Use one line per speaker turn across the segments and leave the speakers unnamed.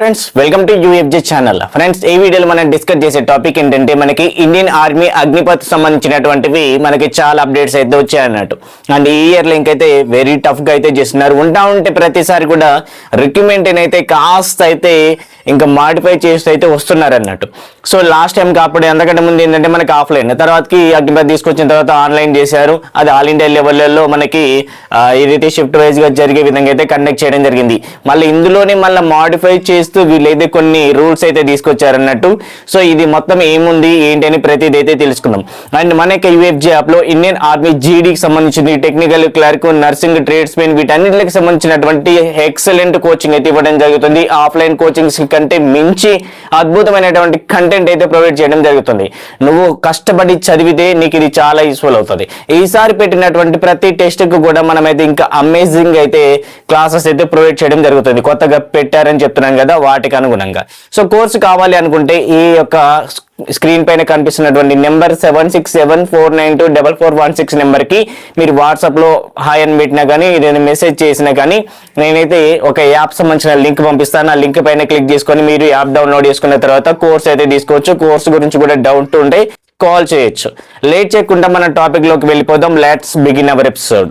Friends welcome to UFG channel friends ఈ వీడియోలో మనం డిస్కస్ చేసే టాపిక్ ఏంటంటే మనకి ఇండియన్ ఆర్మీ అగ్నిపత్ సంబంధించినటువంటివి మనకి చాలా అప్డేట్స్ అయితే వచ్చాయి అన్నట్టు. అండ్ ఈ ఇయర్ లింక్ అయితే వెరీ టఫ్గా అయితే చేస్తున్నారు. ఉంటా ఉంటే ప్రతిసారి కూడా రిక్రూట్మెంట్ అయితే కాస్త అయితే ఇంకా మాడిఫై చేస్తూ అయితే వస్తున్నారు అన్నట్టు. సో లాస్ట్ టైం కాపాడు ఎంతకంటే ముందు ఏంటంటే మనకి ఆఫ్లైన్ తర్వాతకి అగ్నిపత్ తీసుకొచ్చిన తర్వాత ఆన్లైన్ చేశారు. అది ఆల్ ఇండియా లెవెల్లో మనకి ఏదైతే షిఫ్ట్ వైజ్గా జరిగే విధంగా అయితే కండక్ట్ చేయడం జరిగింది. మళ్ళీ ఇందులోనే మళ్ళీ మాడిఫై చేసి చేస్తూ వీళ్ళైతే కొన్ని రూల్స్ అయితే తీసుకొచ్చారన్నట్టు. సో ఇది మొత్తం ఏముంది ఏంటి అని ప్రతిదీ అయితే తెలుసుకుందాం. అండ్ మనకి యూఎఫ్జే యాప్లో ఇండియన్ ఆర్మీ జీడీకి సంబంధించింది technical clerk nursing tradesmen వీటన్నిటికి సంబంధించినటువంటి ఎక్సలెంట్ కోచింగ్ అయితే ఇవ్వడం జరుగుతుంది. ఆఫ్లైన్ కోచింగ్స్ కంటే మించి అద్భుతమైనటువంటి కంటెంట్ అయితే ప్రొవైడ్ చేయడం జరుగుతుంది. నువ్వు కష్టపడి చదివితే నీకు ఇది చాలా యూస్ఫుల్ అవుతుంది. ఈసారి పెట్టినటువంటి ప్రతి టెస్ట్కు కూడా మనమైతే ఇంకా అమేజింగ్ అయితే క్లాసెస్ అయితే ప్రొవైడ్ చేయడం జరుగుతుంది. కొత్తగా పెట్టారని చెప్తున్నాం కదా వాటికి అనుగుణంగా. సో కోర్సు కావాలి అనుకుంటే ఈ యొక్క స్క్రీన్ పైన కనిపిస్తున్నటువంటి number seven six seven four nine two double four one six నెంబర్కి మీరు వాట్సాప్లో హాయ్ అని పెట్టినా కానీ ఏదైనా మెసేజ్ చేసినా కానీ నేనైతే ఒక యాప్ సంబంధించిన లింక్ పంపిస్తాను. ఆ లింక్ పైన క్లిక్ చేసుకొని మీరు యాప్ డౌన్లోడ్ చేసుకున్న తర్వాత కోర్స్ అయితే తీసుకోవచ్చు. కోర్స్ గురించి కూడా డౌట్ ఉంటే కాల్ చేయొచ్చు. లేట్ చేయకుండా మన టాపిక్లోకి వెళ్ళిపోదాం. Let's begin our episode.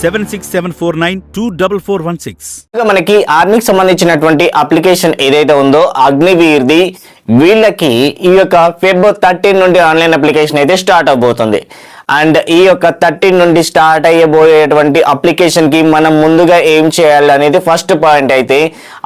Seven six seven four nine two double four one six
మనకి ఆర్మీకి సంబంధించినటువంటి అప్లికేషన్ ఏదైతే ఉందో అగ్నివీర్ది వీళ్ళకి ఈ యొక్క ఫెబ్ థర్టీన్ నుండి ఆన్లైన్ అప్లికేషన్ అయితే స్టార్ట్ అవబోతుంది. అండ్ ఈ యొక్క థర్టీన్ నుండి స్టార్ట్ అయ్యబోయేటువంటి అప్లికేషన్కి మనం ముందుగా ఏం చేయాలి అనేది ఫస్ట్ పాయింట్ అయితే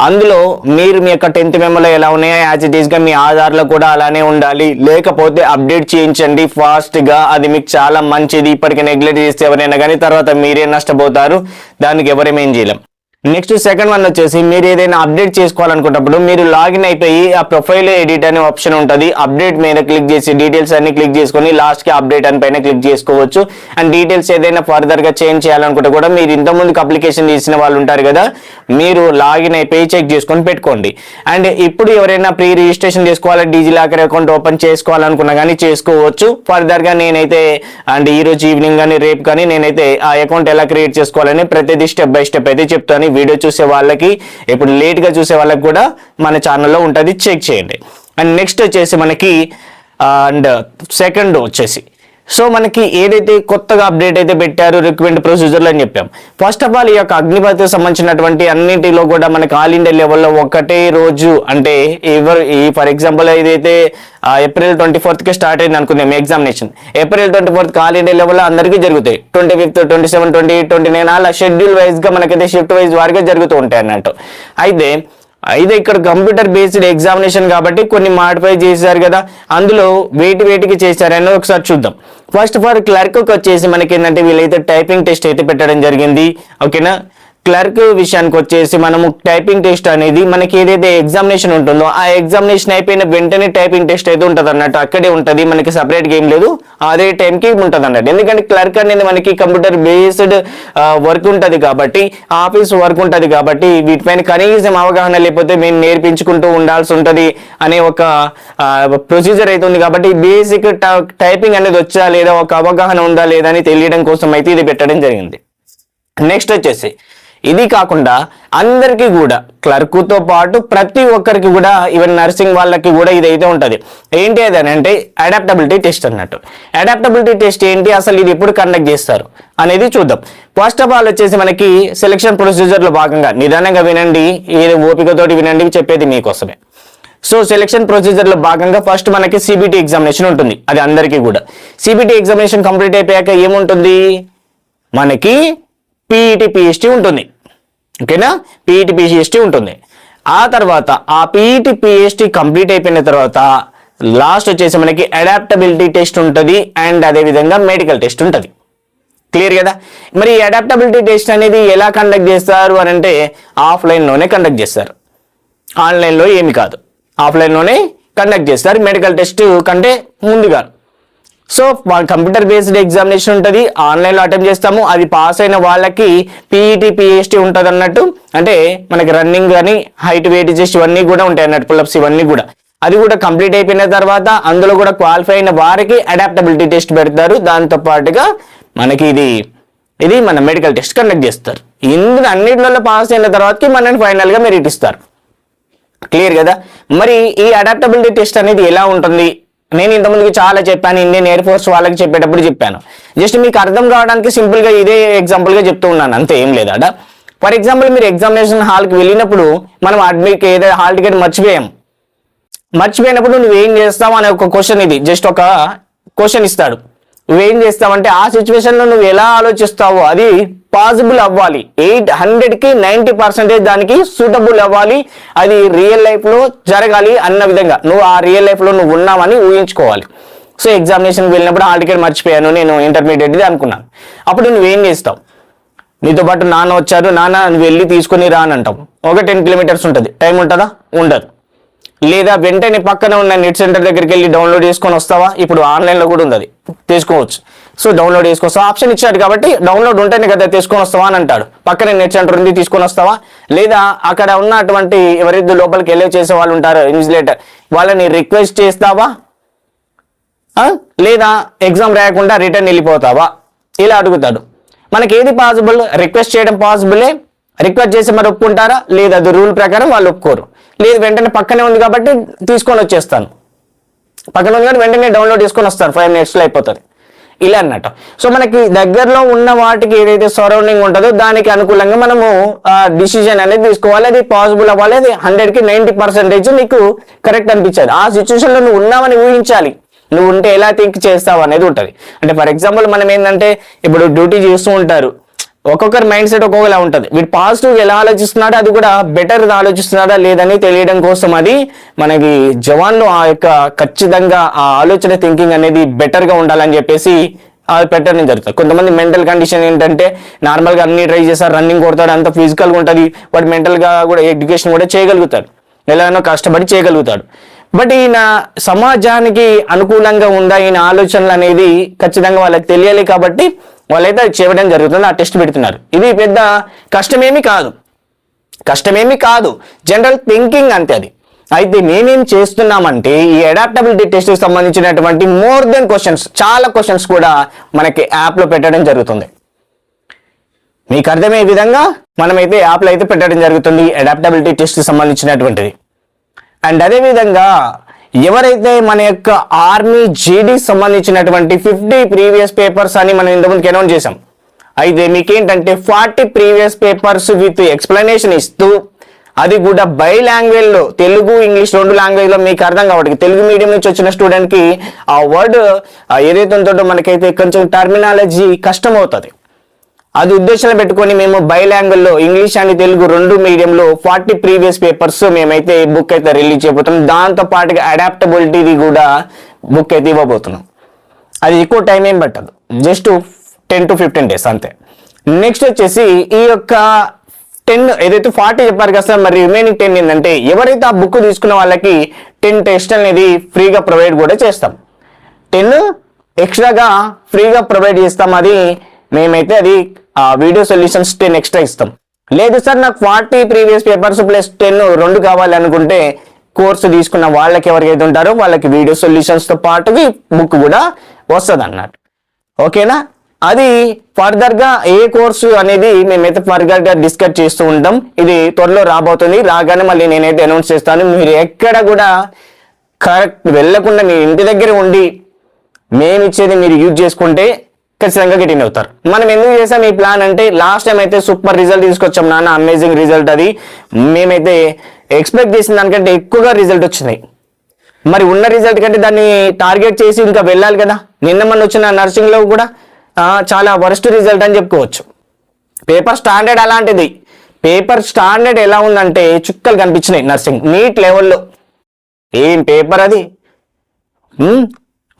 అందులో మీరు మీ యొక్క టెన్త్ మెమోలో ఎలా ఉన్నాయో యాజ్ ఇట్ ఈస్గా మీ ఆధార్లో కూడా అలానే ఉండాలి. లేకపోతే అప్డేట్ చేయించండి. ఫాస్ట్గా అది మీకు చాలా మంచిది. ఇప్పటికి నెగ్లెక్ట్ చేస్తే ఎవరైనా కానీ తర్వాత మీరే నష్టపోతారు. దానికి ఎవరేమేం చేయలేం. నెక్స్ట్ సెకండ్ వన్ వచ్చేసి మీరు ఏదైనా అప్డేట్ చేసుకోవాలనుకున్నప్పుడు మీరు లాగిన్ అయిపోయి ఆ ప్రొఫైల్ ఎడిట్ అనే ఆప్షన్ ఉంటుంది. అప్డేట్ మీద క్లిక్ చేసి డీటెయిల్స్ అన్ని క్లిక్ చేసుకొని లాస్ట్కి అప్డేట్ అని పైన క్లిక్ చేసుకోవచ్చు. అండ్ డీటెయిల్స్ ఏదైనా ఫర్దర్గా చేంజ్ చేయాలనుకుంటే కూడా మీరు ఇంతకుముందుకు అప్లికేషన్ చేసిన వాళ్ళు ఉంటారు కదా మీరు లాగిన్ అయిపోయి చెక్ చేసుకొని పెట్టుకోండి. అండ్ ఇప్పుడు ఎవరైనా ప్రీ రిజిస్ట్రేషన్ చేసుకోవాలి డీజీ లాకర్ అకౌంట్ ఓపెన్ చేసుకోవాలనుకున్నా కానీ చేసుకోవచ్చు. ఫర్దర్గా నేనైతే అండ్ ఈ రోజు ఈవినింగ్ కానీ రేపు కానీ నేనైతే ఆ అకౌంట్ ఎలా క్రియేట్ చేసుకోవాలని ప్రతిదీ స్టెప్ బై స్టెప్ అయితే చెప్తాను. వీడియో చూసే వాళ్ళకి ఇప్పుడు లేట్గా చూసే వాళ్ళకి కూడా మన ఛానల్లో ఉంటుంది. చెక్ చేయండి. అండ్ నెక్స్ట్ వచ్చేసి మనకి uh, అండ్ సెకండ్ వచ్చేసి సో మనకి ఏదైతే కొత్తగా అప్డేట్ అయితే పెట్టారు రిక్వెంట్ ప్రొసీజర్లు అని చెప్పాం. ఫస్ట్ ఆఫ్ ఆల్ ఈ యొక్క అగ్నిపతికి సంబంధించినటువంటి అన్నింటిలో కూడా మనకి ఆల్ ఇండియా లెవెల్లో ఒకటే రోజు అంటే ఎవరు ఈ ఫర్ ఎగ్జాంపుల్ ఏదైతే ఏప్రిల్ ట్వంటీ ఫోర్త్కి స్టార్ట్ అయింది అనుకుందాం examination April twenty fourth all India లెవెల్లో అందరికీ జరుగుతాయి. Twenty fifth twenty seven twenty eight twenty nine అలా షెడ్యూల్ వైజ్గా మనకైతే షిఫ్ట్ వైజ్ వారిగా జరుగుతూ ఉంటాయి అన్నట్టు. అయితే అయితే ఇక్కడ కంప్యూటర్ బేస్డ్ ఎగ్జామినేషన్ కాబట్టి కొన్ని మాడిఫై చేశారు కదా అందులో వేటి వేటికి చేశారని ఒకసారి చూద్దాం. ఫస్ట్ ఫర్ క్లర్క్ వచ్చేసి మనకి ఏంటంటే వీళ్ళైతే టైపింగ్ టెస్ట్ అయితే పెట్టడం జరిగింది. ఓకేనా క్లర్క్ విషయానికి వచ్చేసి మనము టైపింగ్ టెస్ట్ అనేది మనకి ఏదైతే ఎగ్జామినేషన్ ఉంటుందో ఆ ఎగ్జామినేషన్ అయిపోయిన వెంటనే టైపింగ్ టెస్ట్ అయితే ఉంటుంది అన్నట్టు అక్కడే ఉంటుంది. మనకి సపరేట్ గేమ్ లేదు. అదే టైంకి ఉంటుంది అన్నట్టు ఎందుకంటే క్లర్క్ అనేది మనకి కంప్యూటర్ బేస్డ్ వర్క్ ఉంటుంది కాబట్టి ఆఫీస్ వర్క్ ఉంటుంది కాబట్టి వీటిపైన కనీసం అవగాహన లేకపోతే మేము నేర్పించుకుంటూ ఉండాల్సి ఉంటుంది అనే ఒక ప్రొసీజర్ అయితే ఉంది కాబట్టి బేసిక్ టైపింగ్ అనేది వచ్చా లేదా ఒక అవగాహన ఉందా లేదా అని తెలియడం కోసం అయితే ఇది పెట్టడం జరిగింది. నెక్స్ట్ వచ్చేసి ఇది కాకుండా అందరికీ కూడా క్లర్క్తో పాటు ప్రతి ఒక్కరికి కూడా ఈవెన్ నర్సింగ్ వాళ్ళకి కూడా ఇదైతే ఉంటుంది. ఏంటి అది అని అంటే అడాప్టబిలిటీ టెస్ట్ అన్నట్టు. అడాప్టబిలిటీ టెస్ట్ ఏంటి? అసలు ఇది ఎప్పుడు కండక్ట్ చేస్తారు? అనేది చూద్దాం. ఫస్ట్ ఆఫ్ ఆల్ వచ్చేసి మనకి సెలక్షన్ ప్రొసీజర్లో భాగంగా నిదానంగా వినండి ఏదో ఓపికతోటి వినండి చెప్పేది మీకోసమే. సో సెలక్షన్ ప్రొసీజర్లో భాగంగా ఫస్ట్ మనకి సిబిటీ ఎగ్జామినేషన్ ఉంటుంది. అది అందరికీ కూడా. సిబిటీ ఎగ్జామినేషన్ కంప్లీట్ అయిపోయాక ఏముంటుంది? మనకి పీఈటి పిహెచ్టి ఉంటుంది. ఓకేనా? పీఈటి పిహెచ్టి ఉంటుంది. ఆ తర్వాత ఆ పీఈటి పిహెచ్టి కంప్లీట్ అయిపోయిన తర్వాత లాస్ట్ వచ్చేసి మనకి అడాప్టబిలిటీ టెస్ట్ ఉంటుంది అండ్ అదేవిధంగా మెడికల్ టెస్ట్ ఉంటుంది. క్లియర్ కదా? మరి ఈ అడాప్టబిలిటీ టెస్ట్ అనేది ఎలా కండక్ట్ చేస్తారు అని అంటే ఆఫ్లైన్లోనే కండక్ట్ చేస్తారు. ఆన్లైన్లో ఏమి కాదు. ఆఫ్లైన్లోనే కండక్ట్ చేస్తారు. మెడికల్ టెస్ట్ కంటే ముందుగా సో కంప్యూటర్ బేస్డ్ ఎగ్జామినేషన్ ఉంటుంది ఆన్లైన్లో అటెంప్ట్ చేస్తాము అది పాస్ అయిన వాళ్ళకి పీఈటీ పిహెచ్టీ ఉంటుంది అన్నట్టు. అంటే మనకి రన్నింగ్ కానీ హైట్ వెయిట్ చేసి ఇవన్నీ కూడా ఉంటాయి అన్నట్టు పుల్అప్స్ ఇవన్నీ కూడా. అది కూడా కంప్లీట్ అయిపోయిన తర్వాత అందులో కూడా క్వాలిఫై అయిన వారికి అడాప్టబిలిటీ టెస్ట్ పెడతారు. దాంతో పాటుగా మనకి ఇది ఇది మన మెడికల్ టెస్ట్ కండక్ట్ చేస్తారు. ఇందులో అన్నిటిలో పాస్ అయిన తర్వాతకి మనని ఫైనల్గా మెరిట్ ఇస్తారు. క్లియర్ కదా? మరి ఈ అడాప్టబిలిటీ టెస్ట్ అనేది ఎలా ఉంటుంది? నేను ఇంతకుముందుకు చాలా చెప్పాను ఇండియన్ ఎయిర్ ఫోర్స్ వాళ్ళకి చెప్పేటప్పుడు చెప్పాను. జస్ట్ మీకు అర్థం కావడానికి సింపుల్గా ఇదే ఎగ్జాంపుల్గా చెప్తూ ఉన్నాను అంతే ఏం లేదా ఫర్ ఎగ్జాంపుల్ మీరు ఎగ్జామినేషన్ హాల్కి వెళ్ళినప్పుడు మనం అడ్మిట్ ఏదో హాల్ టికెట్ మర్చిపోయాం. మర్చిపోయినప్పుడు నువ్వేం చేస్తావు అనే ఒక క్వశ్చన్ ఇది జస్ట్ ఒక క్వశ్చన్ ఇస్తాడు. నువ్వేం చేస్తావంటే ఆ సిచ్యువేషన్లో నువ్వు ఎలా ఆలోచిస్తావో అది పాసిబుల్ అవ్వాలి. ఎయిట్ హండ్రెడ్కి నైన్టీ పర్సెంటేజ్ దానికి సూటబుల్ అవ్వాలి. అది రియల్ లైఫ్లో జరగాలి అన్న విధంగా. నువ్వు ఆ రియల్ లైఫ్లో నువ్వు ఉన్నావని ఊహించుకోవాలి. సో ఎగ్జామినేషన్ వెళ్ళినప్పుడు హాల్ టికెట్ మర్చిపోయాను. నేను ఇంటర్మీడియట్ది అనుకున్నాను. అప్పుడు నువ్వేం చేస్తావు? నీతో పాటు నాన్న వచ్చారు. నాన్న నువ్వు వెళ్ళి తీసుకుని రా అని అంటాం ఒక టెన్ కిలోమీటర్స్ ఉంటుంది. టైం ఉంటుందా? ఉండదు. లేదా వెంటనే పక్కన ఉన్న నెట్ సెంటర్ దగ్గరికి వెళ్ళి డౌన్లోడ్ చేసుకొని వస్తావా? ఇప్పుడు ఆన్లైన్లో కూడా ఉంది అది తీసుకోవచ్చు. సో డౌన్లోడ్ చేసుకొస్తావా ఆప్షన్ ఇచ్చాడు కాబట్టి డౌన్లోడ్ ఉంటేనే కదా తీసుకొని వస్తావా అని అంటాడు. పక్కనే నెట్ సెంటర్ ఉంది తీసుకొని వస్తావా? లేదా అక్కడ ఉన్నటువంటి ఎవరిద్దు లోపలికి వెళ్ళే చేసే వాళ్ళు ఉంటారు ఇన్విజిలేటర్ వాళ్ళని రిక్వెస్ట్ చేస్తావా? లేదా ఎగ్జామ్ రాయకుండా రిటర్న్ వెళ్ళిపోతావా? ఇలా అడుగుతాడు. మనకి ఏది పాసిబుల్ రిక్వెస్ట్ చేయడం పాసిబులే రిక్వెస్ట్ చేసి మరి ఒప్పుకుంటారా? లేదా అది రూల్ ప్రకారం వాళ్ళు ఒప్పుకోరు. లేదు వెంటనే పక్కనే ఉంది కాబట్టి తీసుకొని వచ్చేస్తాను. పక్కన ఉంది కానీ వెంటనే డౌన్లోడ్ చేసుకొని వస్తాను. ఫైవ్ మినిట్స్లో అయిపోతుంది. ఇలా అన్నట్టు సో మనకి దగ్గరలో ఉన్న వాటికి ఏదైతే సరౌండింగ్ ఉంటుందో దానికి అనుకూలంగా మనము డిసిజన్ అనేది తీసుకోవాలి. అది పాసిబుల్ అవ్వాలి. అది హండ్రెడ్కి నైంటీ పర్సెంటేజ్ నీకు కరెక్ట్ అనిపించదు. ఆ సిచ్యువేషన్లో నువ్వు ఉన్నావని ఊహించాలి. నువ్వు ఉంటే ఎలా థింక్ చేస్తావు అనేది ఉంటుంది. అంటే ఫర్ ఎగ్జాంపుల్ మనం ఏంటంటే ఇప్పుడు డ్యూటీ చేస్తూ ఉంటారు. ఒక్కొక్కరి మైండ్ సెట్ ఒక్కొక్కలా ఉంటుంది. వీడు పాజిటివ్ ఎలా ఆలోచిస్తున్నాడో అది కూడా బెటర్ ఆలోచిస్తున్నాడా లేదని తెలియడం కోసం అది మనకి జవాన్లు ఆ యొక్క ఖచ్చితంగా ఆ ఆలోచన థింకింగ్ అనేది బెటర్గా ఉండాలని చెప్పేసి అది పెట్టడం జరుగుతుంది. కొంతమంది మెంటల్ కండిషన్ ఏంటంటే నార్మల్గా అన్ని ట్రై చేస్తారు రన్నింగ్ కొడతాడు అంత ఫిజికల్గా ఉంటుంది వాడు మెంటల్గా కూడా ఎడ్యుకేషన్ కూడా చేయగలుగుతాడు. ఎలానో కష్టపడి చేయగలుగుతాడు. బట్ ఈయన సమాజానికి అనుకూలంగా ఉందా ఈయన ఆలోచనలు అనేది ఖచ్చితంగా వాళ్ళకి తెలియాలి కాబట్టి వాళ్ళైతే అది చేయడం జరుగుతుంది ఆ టెస్ట్ పెడుతున్నారు. ఇది పెద్ద కష్టమేమీ కాదు. కష్టమేమీ కాదు. జనరల్ థింకింగ్ అంతే అది. అయితే మేమేం చేస్తున్నామంటే ఈ అడాప్టబిలిటీ టెస్ట్కి సంబంధించినటువంటి మోర్ దెన్ క్వశ్చన్స్ చాలా క్వశ్చన్స్ కూడా మనకి యాప్లో పెట్టడం జరుగుతుంది. మీకు అర్థమయ్యే విధంగా మనమైతే యాప్లో అయితే పెట్టడం జరుగుతుంది అడాప్టబిలిటీ టెస్ట్కి సంబంధించినటువంటిది. అండ్ అదే విధంగా ఎవరైతే మన యొక్క ఆర్మీ జీడీకి సంబంధించినటువంటి ఫిఫ్టీ ప్రీవియస్ పేపర్స్ అని మనం ఇంతకుముందుకు అనౌన్స్ చేసాం అయితే మీకేంటంటే forty previous papers with explanation ఇస్తూ అది కూడా బై లాంగ్వేజ్లో తెలుగు ఇంగ్లీష్ రెండు లాంగ్వేజ్లో మీకు అర్థం కావడానికి తెలుగు మీడియం నుంచి వచ్చిన స్టూడెంట్కి ఆ వర్డ్ ఏదైతే ఉందో మనకైతే కొంచెం టర్మినాలజీ కష్టం అవుతుంది అది ఉద్దేశంలో పెట్టుకొని మేము బై ఇంగ్లీష్ అండ్ తెలుగు రెండు మీడియంలో ఫార్టీ ప్రీవియస్ పేపర్స్ మేమైతే బుక్ అయితే రిలీజ్ చేయబోతున్నాం. దాంతో పాటుగా అడాప్టబిలిటీది కూడా బుక్ అయితే ఇవ్వబోతున్నాం. అది ఎక్కువ టైం ఏం పట్టదు. Just ten to fifteen days అంతే. నెక్స్ట్ వచ్చేసి ఈ యొక్క టెన్ ఏదైతే ఫార్టీ చెప్పారు కదా సార్ మరి రిమైనింగ్ టెన్ ఏంటంటే ఎవరైతే ఆ బుక్ తీసుకున్న వాళ్ళకి టెన్ టెస్ట్ అనేది ఫ్రీగా ప్రొవైడ్ కూడా చేస్తాం. టెన్ ఎక్స్ట్రాగా ఫ్రీగా ప్రొవైడ్ చేస్తాం. అది మేమైతే అది వీడియో సొల్యూషన్స్ టెన్ ఎక్స్ట్రా ఇస్తాం. లేదు సార్ నాకు forty previous papers plus ten రెండు కావాలనుకుంటే కోర్సు తీసుకున్న వాళ్ళకి ఎవరికైతే ఉంటారో వాళ్ళకి వీడియో సొల్యూషన్స్తో బుక్ కూడా వస్తుంది అన్నట్టు ఓకేనా అది ఫర్దర్గా ఏ కోర్సు అనేది మేమైతే ఫర్దర్గా డిస్కస్ చేస్తూ ఉంటాం. ఇది త్వరలో రాబోతుంది. రాగానే మళ్ళీ నేనైతే అనౌన్స్ చేస్తాను. మీరు ఎక్కడ కూడా కరెక్ట్ వెళ్ళకుండా మీ ఇంటి దగ్గర ఉండి మేము ఇచ్చేది మీరు యూజ్ చేసుకుంటే ఖచ్చితంగా గెటిన్ అవుతారు మనం ఎందుకు చేసాం ఈ ప్లాన్ అంటే లాస్ట్ టైం అయితే సూపర్ రిజల్ట్ తీసుకొచ్చాం నాన్న అమేజింగ్ రిజల్ట్ అది. మేమైతే ఎక్స్పెక్ట్ చేసిన దానికంటే ఎక్కువగా రిజల్ట్ వచ్చింది మరి ఉన్న రిజల్ట్ కంటే దాన్ని టార్గెట్ చేసి ఇంకా వెళ్ళాలి కదా. నిన్న మన వచ్చిన నర్సింగ్లో కూడా చాలా వరస్ట్ రిజల్ట్ అని చెప్పుకోవచ్చు. పేపర్ స్టాండర్డ్ అలాంటిది. పేపర్ స్టాండర్డ్ ఎలా ఉందంటే చుక్కలు కనిపించినాయి నర్సింగ్ నీట్ లెవెల్లో ఏం పేపర్ అది?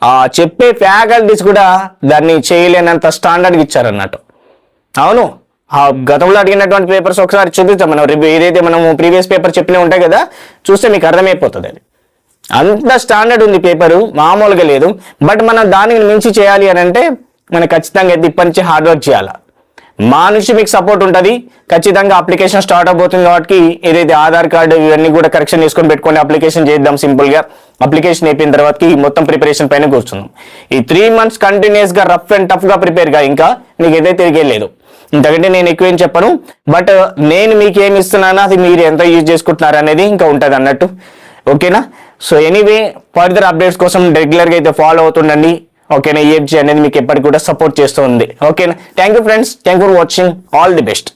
ఆ చెప్పే ఫ్యాకల్టీస్ కూడా దాన్ని చేయలేనంత స్టాండర్డ్కి ఇచ్చారన్నట్టు. అవును ఆ గతంలో అడిగినటువంటి పేపర్స్ ఒకసారి చూపిస్తాం మనం రేపు ఏదైతే మనం ప్రీవియస్ పేపర్ చెప్పినా ఉంటాయి కదా చూస్తే మీకు అర్థమైపోతుంది అది. అంత స్టాండర్డ్ ఉంది పేపరు మామూలుగా లేదు. బట్ మనం దానికి మించి చేయాలి అని అంటే మనం ఖచ్చితంగా అయితే ఇప్పటి నుంచి హార్డ్ వర్క్ చేయాలి? మా నుంచి మీకు సపోర్ట్ ఉంటుంది. ఖచ్చితంగా అప్లికేషన్ స్టార్ట్ అయిపోతుంది కాబట్టి ఏదైతే ఆధార్ కార్డు ఇవన్నీ కూడా కరెక్షన్ చేసుకొని పెట్టుకొని అప్లికేషన్ చేద్దాం సింపుల్గా అప్లికేషన్ అయిపోయిన తర్వాతకి మొత్తం ప్రిపరేషన్ పైన కూర్చుందాం. ఈ త్రీ మంత్స్ కంటిన్యూస్గా రఫ్ అండ్ టఫ్గా ప్రిపేర్గా ఇంకా మీకు ఏదైతే తిరిగే లేదు. ఇంతకంటే నేను ఎక్కువ ఏం చెప్పను. బట్ uh, నేను మీకు ఏమి ఇస్తున్నానో? అది మీరు ఎంత యూజ్ చేసుకుంటున్నారు అనేది ఇంకా ఉంటుంది అన్నట్టు. ఓకేనా సో ఎనీవే ఫర్దర్ అప్డేట్స్ కోసం రెగ్యులర్గా అయితే ఫాలో అవుతుండండి. ఓకేనా? ఈఎఫ్జీ అనేది మీకు ఎప్పటికి కూడా సపోర్ట్ చేస్తూ ఉంది. ఓకేనా? Thank you friends thank for watching all the best